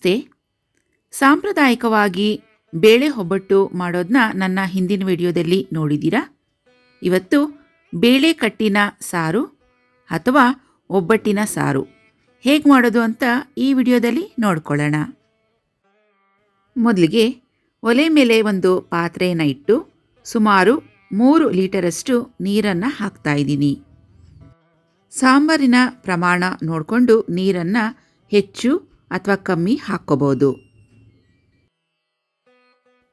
ನಮಸ್ತೆ ಸಾಂಪ್ರದಾಯಿಕವಾಗಿ ಬೇಳೆ ಒಬ್ಬಟ್ಟು ಮಾಡೋದನ್ನ ನನ್ನ ಹಿಂದಿನ ವಿಡಿಯೋದಲ್ಲಿ ನೋಡಿದ್ದೀರಾ ಇವತ್ತು ಬೇಳೆ ಕಟ್ಟಿನ ಸಾರು ಅಥವಾ ಒಬ್ಬಟ್ಟಿನ ಸಾರು ಹೇಗೆ ಮಾಡೋದು ಅಂತ ಈ ವಿಡಿಯೋದಲ್ಲಿ ನೋಡ್ಕೊಳ್ಳೋಣ. ಮೊದಲಿಗೆ ಒಲೆ ಮೇಲೆ ಒಂದು ಪಾತ್ರೆಯನ್ನು ಇಟ್ಟು ಸುಮಾರು ಮೂರು ಲೀಟರಷ್ಟು ನೀರನ್ನು ಹಾಕ್ತಾ ಇದ್ದೀನಿ. ಸಾಂಬಾರಿನ ಪ್ರಮಾಣ ನೋಡಿಕೊಂಡು ನೀರನ್ನು ಹೆಚ್ಚು ಅಥವಾ ಕಮ್ಮಿ ಹಾಕ್ಕೋಬೋದು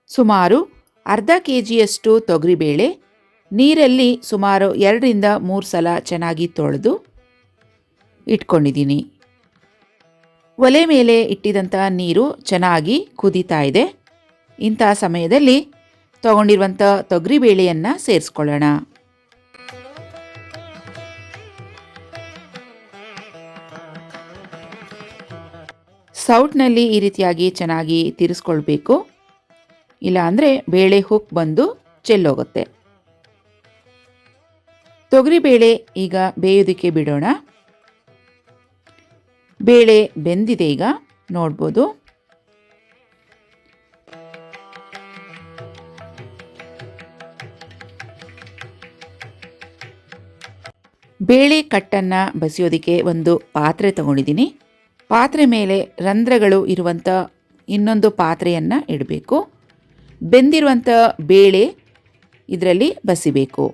ಸುಮಾರು ಅರ್ಧ ಕೆ ಜಿಯಷ್ಟು ತೊಗರಿಬೇಳೆ, ನೀರಲ್ಲಿ ಸುಮಾರು ಎರಡರಿಂದ ಮೂರು ಸಲ ಚೆನ್ನಾಗಿ ತೊಳೆದು ಇಟ್ಕೊಂಡಿದ್ದೀನಿ. ಒಲೆ ಮೇಲೆ ಇಟ್ಟಿದಂಥ ನೀರು ಚೆನ್ನಾಗಿ ಕುದೀತಾ ಇದೆ. ಇಂಥ ಸಮಯದಲ್ಲಿ ತೊಗೊಂಡಿರುವಂಥ ತೊಗರಿಬೇಳೆಯನ್ನು ಸೇರಿಸ್ಕೊಳ್ಳೋಣ. ಸೌಟ್ನಲ್ಲಿ ಈ ರೀತಿಯಾಗಿ ಚೆನ್ನಾಗಿ ತಿರ್ಸ್ಕೊಳ್ಬೇಕು. ಇಲ್ಲ ಅಂದರೆ ಬೇಳೆ ಹುಕ್ ಬಂದು ಚೆಲ್ಲೋಗುತ್ತೆ. ತೊಗರಿಬೇಳೆ ಈಗ ಬೇಯೋದಕ್ಕೆ ಬಿಡೋಣ. ಬೇಳೆ ಬೆಂದಿದೆ ಈಗ, ನೋಡ್ಬೋದು. ಬೇಳೆ ಕಟ್ಟನ್ನು ಬಸಿಯೋದಕ್ಕೆ ಒಂದು ಪಾತ್ರೆ ತಗೊಂಡಿದ್ದೀನಿ. ಪಾತ್ರೆ ಮೇಲೆ ರಂಧ್ರಗಳು ಇರುವಂಥ ಇನ್ನೊಂದು ಪಾತ್ರೆಯನ್ನು ಇಡಬೇಕು. ಬೆಂದಿರುವಂಥ ಬೇಳೆ ಇದರಲ್ಲಿ ಬಸಿಬೇಕು.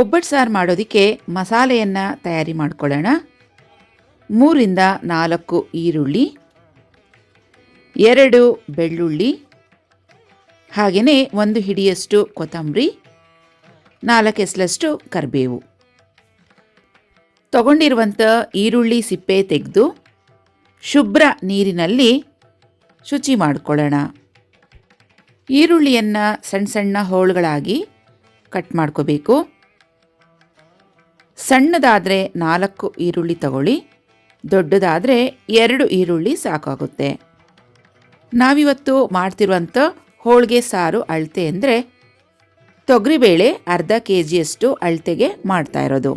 ಒಬ್ಬಟ್ಟು ಸಾರು ಮಾಡೋದಕ್ಕೆ ಮಸಾಲೆಯನ್ನು ತಯಾರಿ ಮಾಡ್ಕೊಳ್ಳೋಣ. ಮೂರಿಂದ ನಾಲ್ಕು ಈರುಳ್ಳಿ, ಎರಡು ಬೆಳ್ಳುಳ್ಳಿ, ಹಾಗೆಯೇ ಒಂದು ಹಿಡಿಯಷ್ಟು ಕೊತ್ತಂಬರಿ, ನಾಲ್ಕು ಎಸ್ಲಷ್ಟು ಕರಿಬೇವು. ತಗೊಂಡಿರುವಂಥ ಈರುಳ್ಳಿ ಸಿಪ್ಪೆ ತೆಗೆದು ಶುಭ್ರ ನೀರಿನಲ್ಲಿ ಶುಚಿ ಮಾಡಿಕೊಳ್ಳೋಣ. ಈರುಳ್ಳಿಯನ್ನು ಸಣ್ಣ ಸಣ್ಣ ಹೋಳುಗಳಾಗಿ ಕಟ್ ಮಾಡ್ಕೋಬೇಕು. ಸಣ್ಣದಾದರೆ ನಾಲ್ಕು ಈರುಳ್ಳಿ ತಗೊಳ್ಳಿ, ದೊಡ್ಡದಾದರೆ ಎರಡು ಈರುಳ್ಳಿ ಸಾಕಾಗುತ್ತೆ. ನಾವಿವತ್ತು ಮಾಡ್ತಿರುವಂಥ ಹೋಳಿಗೆ ಸಾರು ಅಳತೆ ಅಂದರೆ ತೊಗರಿಬೇಳೆ ಅರ್ಧ ಕೆ ಜಿಯಷ್ಟು ಅಳತೆಗೆ ಮಾಡ್ತಾ ಇರೋದು.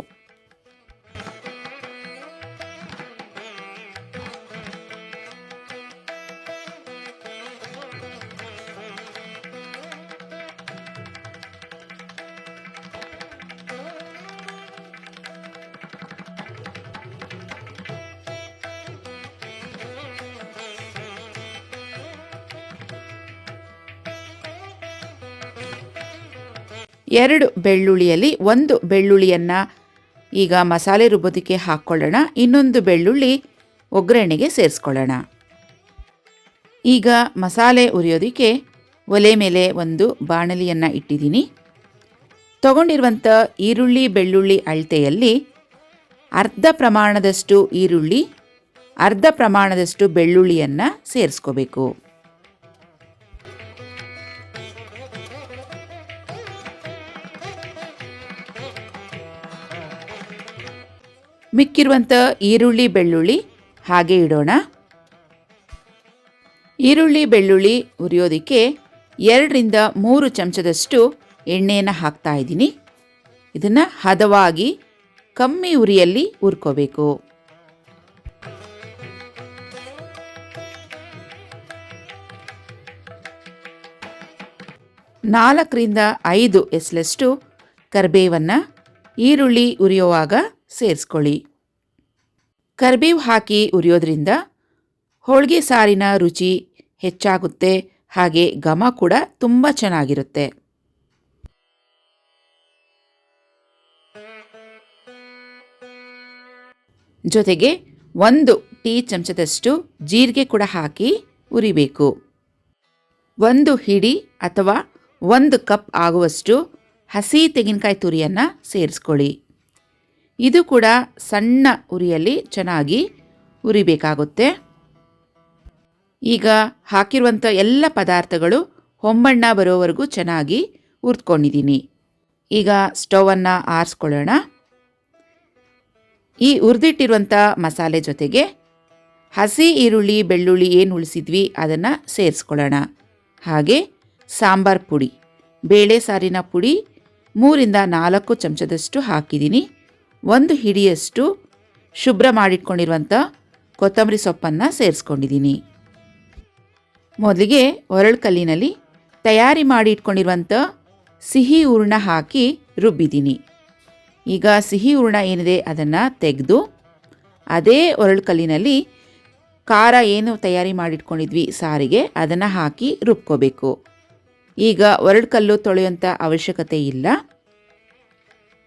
ಎರಡು ಬೆಳ್ಳುಳ್ಳಿಯಲ್ಲಿ ಒಂದು ಬೆಳ್ಳುಳ್ಳಿಯನ್ನು ಈಗ ಮಸಾಲೆ ರುಬ್ಬೋದಕ್ಕೆ ಹಾಕ್ಕೊಳ್ಳೋಣ. ಇನ್ನೊಂದು ಬೆಳ್ಳುಳ್ಳಿ ಒಗ್ಗರಣೆಗೆ ಸೇರಿಸ್ಕೊಳ್ಳೋಣ. ಈಗ ಮಸಾಲೆ ಉರಿಯೋದಕ್ಕೆ ಒಲೆ ಮೇಲೆ ಒಂದು ಬಾಣಲಿಯನ್ನು ಇಟ್ಟಿದ್ದೀನಿ. ತಗೊಂಡಿರುವಂಥ ಈರುಳ್ಳಿ ಬೆಳ್ಳುಳ್ಳಿ ಅಳತೆಯಲ್ಲಿ ಅರ್ಧ ಪ್ರಮಾಣದಷ್ಟು ಈರುಳ್ಳಿ, ಅರ್ಧ ಪ್ರಮಾಣದಷ್ಟು ಬೆಳ್ಳುಳ್ಳಿಯನ್ನು ಸೇರಿಸ್ಕೋಬೇಕು. ಮಿಕ್ಕಿರುವಂಥ ಈರುಳ್ಳಿ, ಬೆಳ್ಳುಳ್ಳಿ ಹಾಗೆ ಇಡೋಣ. ಈರುಳ್ಳಿ, ಬೆಳ್ಳುಳ್ಳಿ ಉರಿಯೋದಕ್ಕೆ ಎರಡರಿಂದ ಮೂರು ಚಮಚದಷ್ಟು ಎಣ್ಣೆಯನ್ನು ಹಾಕ್ತಾ ಇದ್ದೀನಿ. ಇದನ್ನು ಹದವಾಗಿ ಕಮ್ಮಿ ಉರಿಯಲ್ಲಿ ಹುರ್ಕೋಬೇಕು. ನಾಲ್ಕರಿಂದ ಐದು ಎಸ್ಲಷ್ಟು ಕರಿಬೇವನ್ನು ಈರುಳ್ಳಿ ಉರಿಯುವಾಗ ಸೇರಿಸ್ಕೊಳ್ಳಿ. ಕರಿಬೇವು ಹಾಕಿ ಉರಿಯೋದ್ರಿಂದ ಹೋಳಿಗೆ ಸಾರಿನ ರುಚಿ ಹೆಚ್ಚಾಗುತ್ತೆ, ಹಾಗೆ ಘಮ ಕೂಡ ತುಂಬ ಚೆನ್ನಾಗಿರುತ್ತೆ. ಜೊತೆಗೆ ಒಂದು ಟೀ ಚಮಚದಷ್ಟು ಜೀರಿಗೆ ಕೂಡ ಹಾಕಿ ಉರಿಬೇಕು. ಒಂದು ಹಿಡಿ ಅಥವಾ ಒಂದು ಕಪ್ ಆಗುವಷ್ಟು ಹಸಿ ತೆಂಗಿನಕಾಯಿ ತುರಿಯನ್ನು ಸೇರಿಸ್ಕೊಳ್ಳಿ. ಇದು ಕೂಡ ಸಣ್ಣ ಉರಿಯಲ್ಲಿ ಚೆನ್ನಾಗಿ ಉರಿಬೇಕಾಗುತ್ತೆ. ಈಗ ಹಾಕಿರುವಂಥ ಎಲ್ಲ ಪದಾರ್ಥಗಳು ಹೊಂಬಣ್ಣ ಬರೋವರೆಗೂ ಚೆನ್ನಾಗಿ ಹುರ್ದ್ಕೊಂಡಿದ್ದೀನಿ ಈಗ ಸ್ಟವನ್ನು ಆರಿಸ್ಕೊಳ್ಳೋಣ. ಈ ಹುರಿದಿಟ್ಟಿರುವಂಥ ಮಸಾಲೆ ಜೊತೆಗೆ ಹಸಿ ಈರುಳ್ಳಿ, ಬೆಳ್ಳುಳ್ಳಿ ಏನು ಉಳಿಸಿದ್ವಿ ಅದನ್ನು ಸೇರಿಸ್ಕೊಳ್ಳೋಣ. ಹಾಗೆ ಸಾಂಬಾರ್ ಪುಡಿ, ಬೇಳೆ ಸಾರಿನ ಪುಡಿ ಮೂರಿಂದ ನಾಲ್ಕು ಚಮಚದಷ್ಟು ಹಾಕಿದ್ದೀನಿ ಒಂದು ಹಿಡಿಯಷ್ಟು ಶುಭ್ರ ಮಾಡಿಟ್ಕೊಂಡಿರುವಂಥ ಕೊತ್ತಂಬರಿ ಸೊಪ್ಪನ್ನು ಸೇರಿಸ್ಕೊಂಡಿದ್ದೀನಿ. ಮೊದಲಿಗೆ ಒರಳು ಕಲ್ಲಿನಲ್ಲಿ ತಯಾರಿ ಮಾಡಿ ಇಟ್ಕೊಂಡಿರುವಂಥ ಸಿಹಿ ಹೂರ್ಣ ಹಾಕಿ ರುಬ್ಬಿದ್ದೀನಿ. ಈಗ ಸಿಹಿ ಹೂರ್ಣ ಏನಿದೆ ಅದನ್ನು ತೆಗೆದು ಅದೇ ಒರಳು ಕಲ್ಲಿನಲ್ಲಿ ಖಾರ ಏನು ತಯಾರಿ ಮಾಡಿಟ್ಕೊಂಡಿದ್ವಿ ಸಾರಿಗೆ ಅದನ್ನು ಹಾಕಿ ರುಬ್ಕೋಬೇಕು. ಈಗ ಒರಳು ಕಲ್ಲು ತೊಳೆಯುವಂಥ ಅವಶ್ಯಕತೆ ಇಲ್ಲ.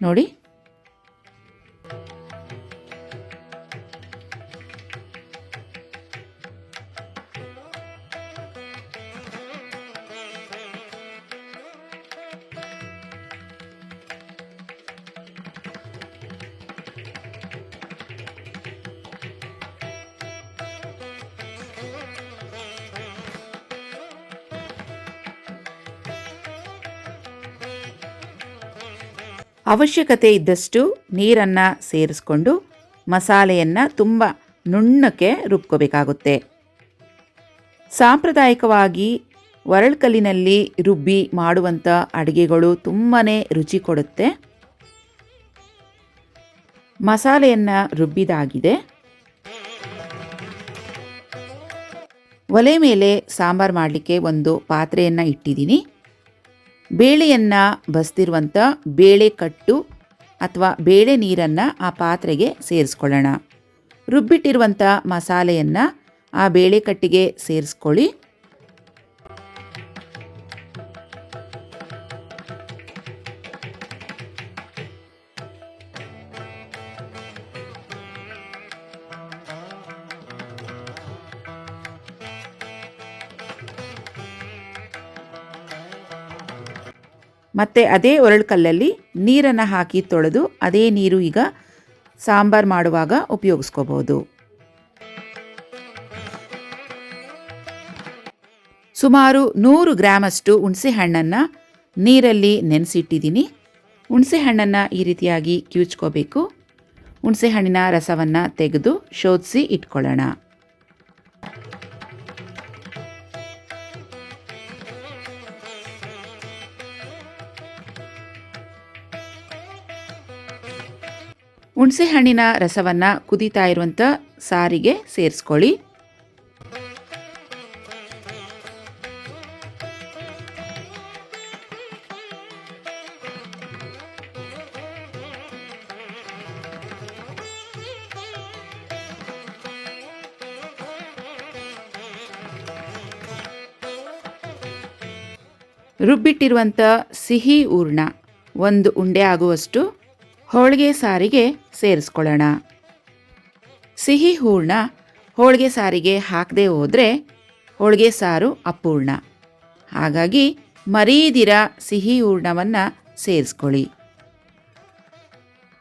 ನೋಡಿ ಅವಶ್ಯಕತೆ ಇದ್ದಷ್ಟು ನೀರನ್ನು ಸೇರಿಸ್ಕೊಂಡು ಮಸಾಲೆಯನ್ನು ತುಂಬ ನುಣ್ಣಕ್ಕೆ ರುಬ್ಕೋಬೇಕಾಗುತ್ತೆ. ಸಾಂಪ್ರದಾಯಿಕವಾಗಿ ಒರಳ್ಕಲ್ಲಿನಲ್ಲಿ ರುಬ್ಬಿ ಮಾಡುವಂಥ ಅಡುಗೆಗಳು ತುಂಬಾ ರುಚಿ ಕೊಡುತ್ತೆ. ಮಸಾಲೆಯನ್ನು ರುಬ್ಬಿದಾಗಿದೆ. ಒಲೆ ಮೇಲೆ ಸಾಂಬಾರು ಮಾಡಲಿಕ್ಕೆ ಒಂದು ಪಾತ್ರೆಯನ್ನು ಇಟ್ಟಿದ್ದೀನಿ. ಬೇಳೆಯನ್ನು ಬಸ್ತಿರುವಂಥ ಬೇಳೆ ಕಟ್ಟು ಅಥವಾ ಬೇಳೆ ನೀರನ್ನು ಆ ಪಾತ್ರೆಗೆ ಸೇರಿಸ್ಕೊಳ್ಳೋಣ. ರುಬ್ಬಿಟ್ಟಿರುವಂಥ ಮಸಾಲೆಯನ್ನು ಆ ಬೇಳೆ ಕಟ್ಟಿಗೆ ಸೇರಿಸ್ಕೊಳ್ಳಿ. ಮತ್ತು ಅದೇ ಒರಳುಕಲ್ಲಲ್ಲಿ ನೀರನ್ನು ಹಾಕಿ ತೊಳೆದು ಅದೇ ನೀರು ಈಗ ಸಾಂಬಾರು ಮಾಡುವಾಗ ಉಪಯೋಗಿಸ್ಕೋಬೋದು. ಸುಮಾರು ನೂರು ಗ್ರಾಮಷ್ಟು ಹುಣಸೆ ಹಣ್ಣನ್ನು ನೀರಲ್ಲಿ ನೆನೆಸಿಟ್ಟಿದ್ದೀನಿ. ಹುಣಸೆ ಹಣ್ಣನ್ನು ಈ ರೀತಿಯಾಗಿ ಕಿವುಚ್ಕೋಬೇಕು ಹುಣಸೆ ಹಣ್ಣಿನ ರಸವನ್ನು ತೆಗೆದು ಶೋಧಿಸಿ ಇಟ್ಕೊಳ್ಳೋಣ. ಹುಣಸೆ ಹಣ್ಣಿನ ರಸವನ್ನು ಕುದೀತಾ ಇರುವಂಥ ಸಾರಿಗೆ ಸೇರಿಸ್ಕೊಳ್ಳಿ. ರುಬ್ಬಿಟ್ಟಿರುವಂಥ ಸಿಹಿ ಹೂರ್ಣ ಒಂದು ಉಂಡೆ ಆಗುವಷ್ಟು ಹೋಳಿಗೆ ಸಾರಿಗೆ ಸೇರಿಸ್ಕೊಳ್ಳೋಣ. ಸಿಹಿ ಹೂರ್ಣ ಹೋಳಿಗೆ ಸಾರಿಗೆ ಹಾಕದೆ ಹೋದರೆ ಹೋಳಿಗೆ ಸಾರು ಅಪೂರ್ಣ. ಹಾಗಾಗಿ ಮರೀದಿರ ಸಿಹಿ ಹೂರ್ಣವನ್ನು ಸೇರಿಸ್ಕೊಳ್ಳಿ.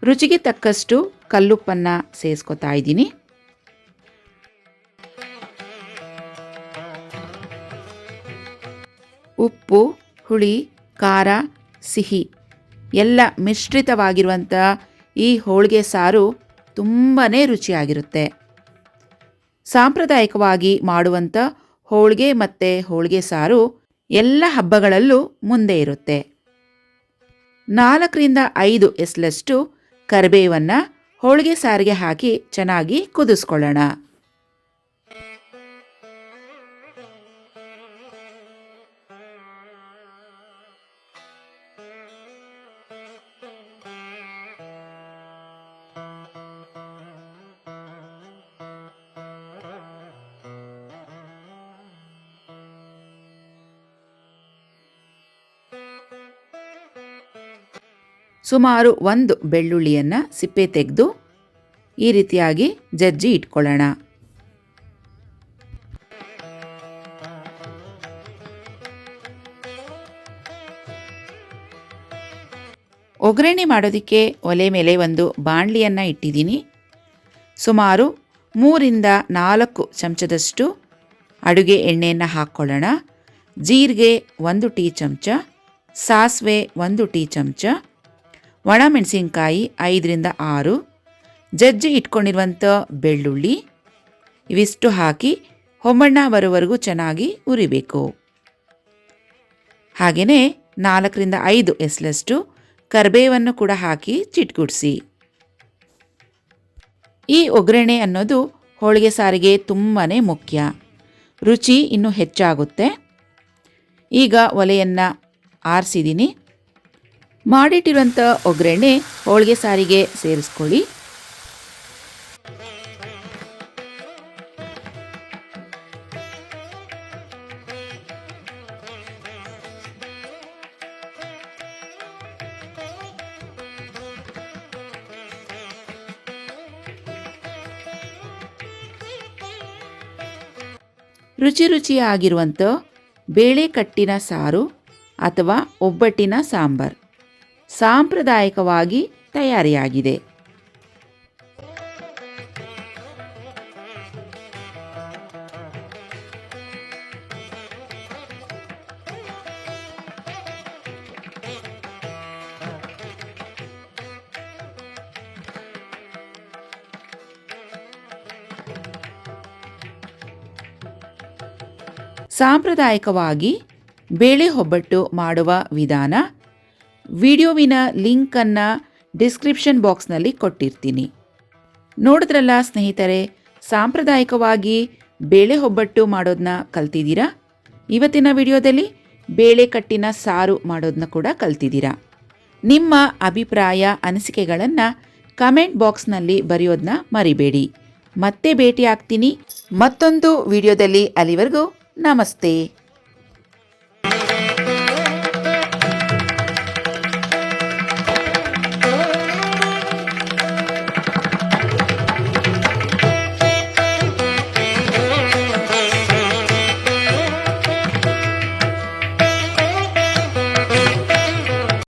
ರುಚಿಗೆ ತಕ್ಕಷ್ಟು ಕಲ್ಲುಪ್ಪನ್ನು ಸೇರಿಸ್ಕೊತಾ ಇದ್ದೀನಿ. ಉಪ್ಪು, ಹುಳಿ, ಖಾರ, ಸಿಹಿ ಎಲ್ಲ ಮಿಶ್ರಿತವಾಗಿರುವಂಥ ಈ ಹೋಳಿಗೆ ಸಾರು ತುಂಬಾ ರುಚಿಯಾಗಿರುತ್ತೆ. ಸಾಂಪ್ರದಾಯಿಕವಾಗಿ ಮಾಡುವಂಥ ಹೋಳಿಗೆ ಮತ್ತು ಹೋಳಿಗೆ ಸಾರು ಎಲ್ಲ ಹಬ್ಬಗಳಲ್ಲೂ ಮುಂದೆ ಇರುತ್ತೆ. ನಾಲ್ಕರಿಂದ ಐದು ಎಸ್ಲಷ್ಟು ಕರಿಬೇವನ್ನು ಹೋಳಿಗೆ ಸಾರಿಗೆ ಹಾಕಿ ಚೆನ್ನಾಗಿ ಕುದಿಸ್ಕೊಳ್ಳೋಣ. ಸುಮಾರು ಒಂದು ಬೆಳ್ಳುಳ್ಳಿಯನ್ನು ಸಿಪ್ಪೆ ತೆಗೆದು ಈ ರೀತಿಯಾಗಿ ಜಜ್ಜಿ ಇಟ್ಕೊಳ್ಳೋಣ. ಒಗ್ಗರಣೆ ಮಾಡೋದಕ್ಕೆ ಒಲೆ ಮೇಲೆ ಒಂದು ಬಾಣಲಿಯನ್ನು ಇಟ್ಟಿದ್ದೀನಿ. ಸುಮಾರು ಮೂರಿಂದ ನಾಲ್ಕು ಚಮಚದಷ್ಟು ಅಡುಗೆ ಎಣ್ಣೆಯನ್ನು ಹಾಕ್ಕೊಳ್ಳೋಣ. ಜೀರಿಗೆ ಒಂದು ಟೀ ಚಮಚ, ಸಾಸಿವೆ ಒಂದು ಟೀ ಚಮಚ ಒಣಮೆಣಸಿನ್ಕಾಯಿ ಐದರಿಂದ ಆರು, ಜಜ್ಜಿ ಇಟ್ಕೊಂಡಿರುವಂಥ ಬೆಳ್ಳುಳ್ಳಿ, ಇವಿಷ್ಟು ಹಾಕಿ ಹೊಮ್ಮಣ್ಣ ಬರುವವರೆಗೂ ಚೆನ್ನಾಗಿ ಉರಿಬೇಕು. ಹಾಗೆಯೇ ನಾಲ್ಕರಿಂದ ಐದು ಎಸ್ಲಷ್ಟು ಕರಿಬೇವನ್ನು ಕೂಡ ಹಾಕಿ ಚಿಟ್ಗುಡಿಸಿ. ಈ ಒಗ್ಗರಣೆ ಅನ್ನೋದು ಹೋಳಿಗೆ ಸಾರಿಗೆ ತುಂಬಾ ಮುಖ್ಯ. ರುಚಿ ಇನ್ನೂ ಹೆಚ್ಚಾಗುತ್ತೆ. ಈಗ ಒಲೆಯನ್ನು ಆರಿಸಿದ್ದೀನಿ ಮಾಡಿಟ್ಟಿರುವಂಥ ಒಗ್ಗರಣೆ ಹೋಳಿಗೆ ಸಾರಿಗೆ ಸೇರಿಸ್ಕೊಳ್ಳಿ. ರುಚಿ ರುಚಿಯಾಗಿರುವಂಥ ಬೇಳೆಕಟ್ಟಿನ ಸಾರು ಅಥವಾ ಒಬ್ಬಟ್ಟಿನ ಸಾಂಬಾರ್. ಸಾಂಪ್ರದಾಯಿಕವಾಗಿ ತಯಾರಿಯಾಗಿದೆ. ಸಾಂಪ್ರದಾಯಿಕವಾಗಿ ಬೇಳೆ ಒಬ್ಬಟ್ಟು ಮಾಡುವ ವಿಧಾನ ವಿಡಿಯೋವಿನ ಲಿಂಕನ್ನು ಡಿಸ್ಕ್ರಿಪ್ಷನ್ ಬಾಕ್ಸ್ನಲ್ಲಿ ಕೊಟ್ಟಿರ್ತೀನಿ. ನೋಡಿದ್ರಲ್ಲ ಸ್ನೇಹಿತರೆ, ಸಾಂಪ್ರದಾಯಿಕವಾಗಿ ಬೇಳೆ ಒಬ್ಬಟ್ಟು ಮಾಡೋದನ್ನ ಕಲ್ತಿದ್ದೀರಾ? ಇವತ್ತಿನ ವಿಡಿಯೋದಲ್ಲಿ ಬೇಳೆ ಕಟ್ಟಿನ ಸಾರು ಮಾಡೋದನ್ನ ಕೂಡ ಕಲ್ತಿದ್ದೀರಾ? ನಿಮ್ಮ ಅಭಿಪ್ರಾಯ, ಅನಿಸಿಕೆಗಳನ್ನು ಕಮೆಂಟ್ ಬಾಕ್ಸ್ನಲ್ಲಿ ಬರೆಯೋದನ್ನ ಮರಿಬೇಡಿ. ಮತ್ತೆ ಭೇಟಿ ಆಗ್ತೀನಿ ಮತ್ತೊಂದು ವಿಡಿಯೋದಲ್ಲಿ ಅಲ್ಲಿವರೆಗೂ ನಮಸ್ತೆ.